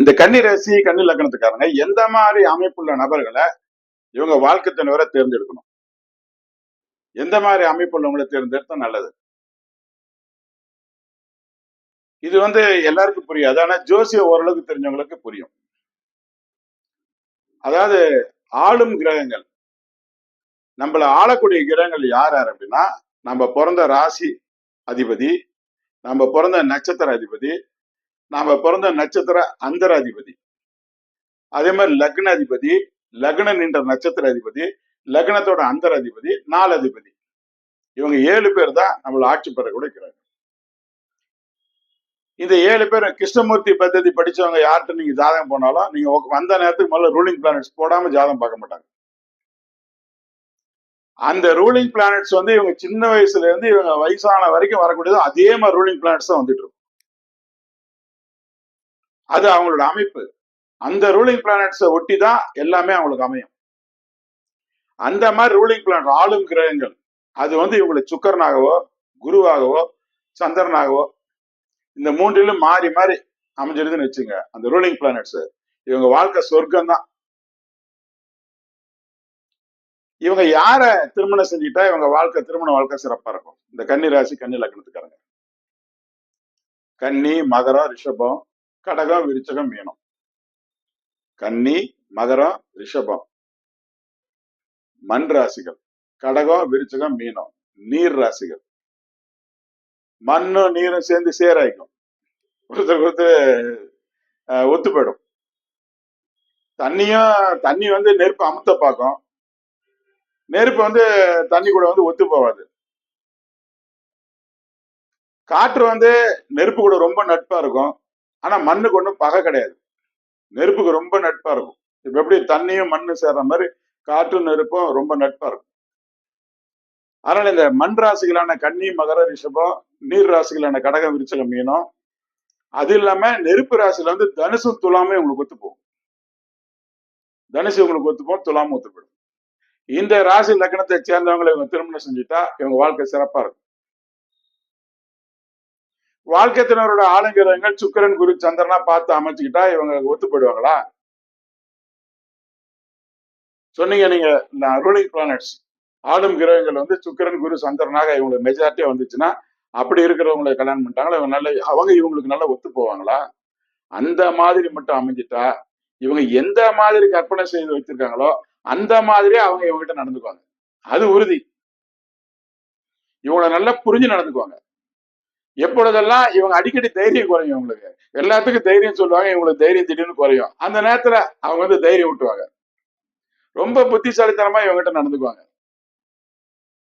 இந்த கன்னி ராசி கன்னி லக்னத்துக்காரங்க எந்த மாதிரி அமைப்புள்ள நபர்களை இவங்க வாழ்க்கை தலைவரை தேர்ந்தெடுக்கணும்? எந்த மாதிரி அமைப்புள்ளவங்களை தேர்ந்தெடுத்தா நல்லது? இது வந்து எல்லாருக்கும் புரியாது ஆனா ஜோசிய ஓரளவுக்கு தெரிஞ்சவங்களுக்கு புரியும். அதாவது ஆளும் கிரகங்கள். நம்மள ஆளக்கூடிய கிரகங்கள் யார் யார் அப்படின்னா நம்ம பிறந்த ராசி அதிபதி நம்ம பிறந்த நட்சத்திர அதிபதி நாம பிறந்த நட்சத்திர அந்தராதிபதி. அதே மாதிரி லக்ன அதிபதி லக்ன நின்ற நட்சத்திர அதிபதி லக்னத்தோட அந்தராதிபதி நாலதிபதி. இவங்க ஏழு பேர் தான் நம்மள ஆட்சி பெற கூட இருக்கிறாங்க இந்த ஏழு பேர் கிருஷ்ணமூர்த்தி பద్ధதி படிச்சவங்க யார்கிட்ட நீங்க ஜாதகம் போனாலும் நீங்க வந்த நேரத்துக்கு முதல்ல ரூலிங் பிளானட்ஸ் போடாம ஜாதகம் பார்க்க மாட்டாங்க. அந்த ரூலிங் பிளானட்ஸ் வந்து இவங்க சின்ன வயசுல இருந்து இவங்க வயசான வரைக்கும் வரக்கூடியது அதே மாதிரி ரூலிங் பிளானட்ஸ் தான் வந்துட்டு இருக்கும் அது அவங்களோட அமைப்பு. அந்த ரூலிங் பிளானட்ஸை ஒட்டி தான் எல்லாமே அவங்களுக்கு அமையும். அந்த மாதிரி ரூலிங் பிளானட் ஆளும் கிரகங்கள். அது வந்து இவங்களை சுக்கரனாகவோ குருவாகவோ சந்திரனாகவோ இந்த மூன்றிலும் மாறி மாறி அமைஞ்சிருதுன்னு வச்சுங்க. அந்த ரூலிங் பிளானட்ஸ் இவங்க வாழ்க்கை சொர்க்கம் தான் இவங்க யார திருமணம் செஞ்சுட்டா இவங்க வாழ்க்கை திருமண வாழ்க்கை சிறப்பா இருக்கும்? இந்த கன்னி ராசி கன்னி லக்னத்துக்காரங்க. கன்னி மகரம் ரிஷபம் கடகம் விருச்சகம் மீனம் கன்னி மகரம் ரிஷபம். மண் ராசிகள் கடகம் விருச்சகம் மீனம் நீர் ராசிகள். மண்ணும் நீரும் சேர்ந்து சேராய்க்கும். ஒருத்தருக்கு ஒருத்தர் ஒத்து போயிடும். தண்ணியும் தண்ணி வந்து நெருப்பு அமுத்த பார்க்கும். நெருப்பு வந்து தண்ணி கூட வந்து ஒத்து போகாது. காற்று வந்து நெருப்பு கூட ரொம்ப நட்பா இருக்கும். ஆனா மண்ணுக்கு ஒன்றும் பகை கிடையாது. நெருப்புக்கு ரொம்ப நட்பா இருக்கும். இப்ப எப்படி தண்ணியும் மண்ணும் சேர்ற மாதிரி காற்றும் நெருப்பும் ரொம்ப நட்பா இருக்கும். அதனால இந்த மண் ராசிகளான கன்னி மகர ரிஷபம் நீர் ராசிகளான கடகம் விருச்சகம் மீனம் அது இல்லாம நெருப்பு ராசியில வந்து தனுசு துலாமே உங்களுக்கு ஒத்து போகும். தனுசு உங்களுக்கு ஒத்து போகும் துலாமும் ஒத்து போயிடும். இந்த ராசி லக்னத்தை சேர்ந்தவங்களை இவங்க திருமணம் செஞ்சுட்டா இவங்க வாழ்க்கை சிறப்பா இருக்கும். வாழ்க்கைத்தினரோட ஆளுங்கிரகங்கள் சுக்கிரன் குரு சந்திரனா பார்த்து அமைச்சுக்கிட்டா இவங்க ஒத்து போயிடுவாங்களா சொன்னீங்க நீங்க ரூலிங் பிளானட்ஸ் ஆளும் கிரகங்கள் வந்து சுக்கிரன் குரு சந்திரனாக இவங்களுக்கு மெஜாரிட்டியா வந்துச்சுன்னா அப்படி இருக்கிறவங்களை கல்யாணம் பண்ணிட்டாங்களா? இவங்க நல்ல அவங்க இவங்களுக்கு நல்லா ஒத்து போவாங்களா? அந்த மாதிரி மட்டும் அமைஞ்சிட்டா இவங்க எந்த மாதிரி கற்பனை செய்து வச்சிருக்காங்களோ அந்த மாதிரியே அவங்க இவங்ககிட்ட நடந்துக்குவாங்க. அது உறுதி. இவங்கள நல்லா புரிஞ்சு நடந்துக்குவாங்க. எப்பொழுதெல்லாம் இவங்க அடிக்கடி தைரியம் குறையும் இவங்களுக்கு? எல்லாத்துக்கும் தைரியம் சொல்லுவாங்க இவங்களுக்கு தைரியம் திடீர்னு குறையும். அந்த நேரத்துல அவங்க வந்து தைரியம் விட்டுவாங்க ரொம்ப புத்திசாலித்தனமா இவங்ககிட்ட நடந்துக்குவாங்க.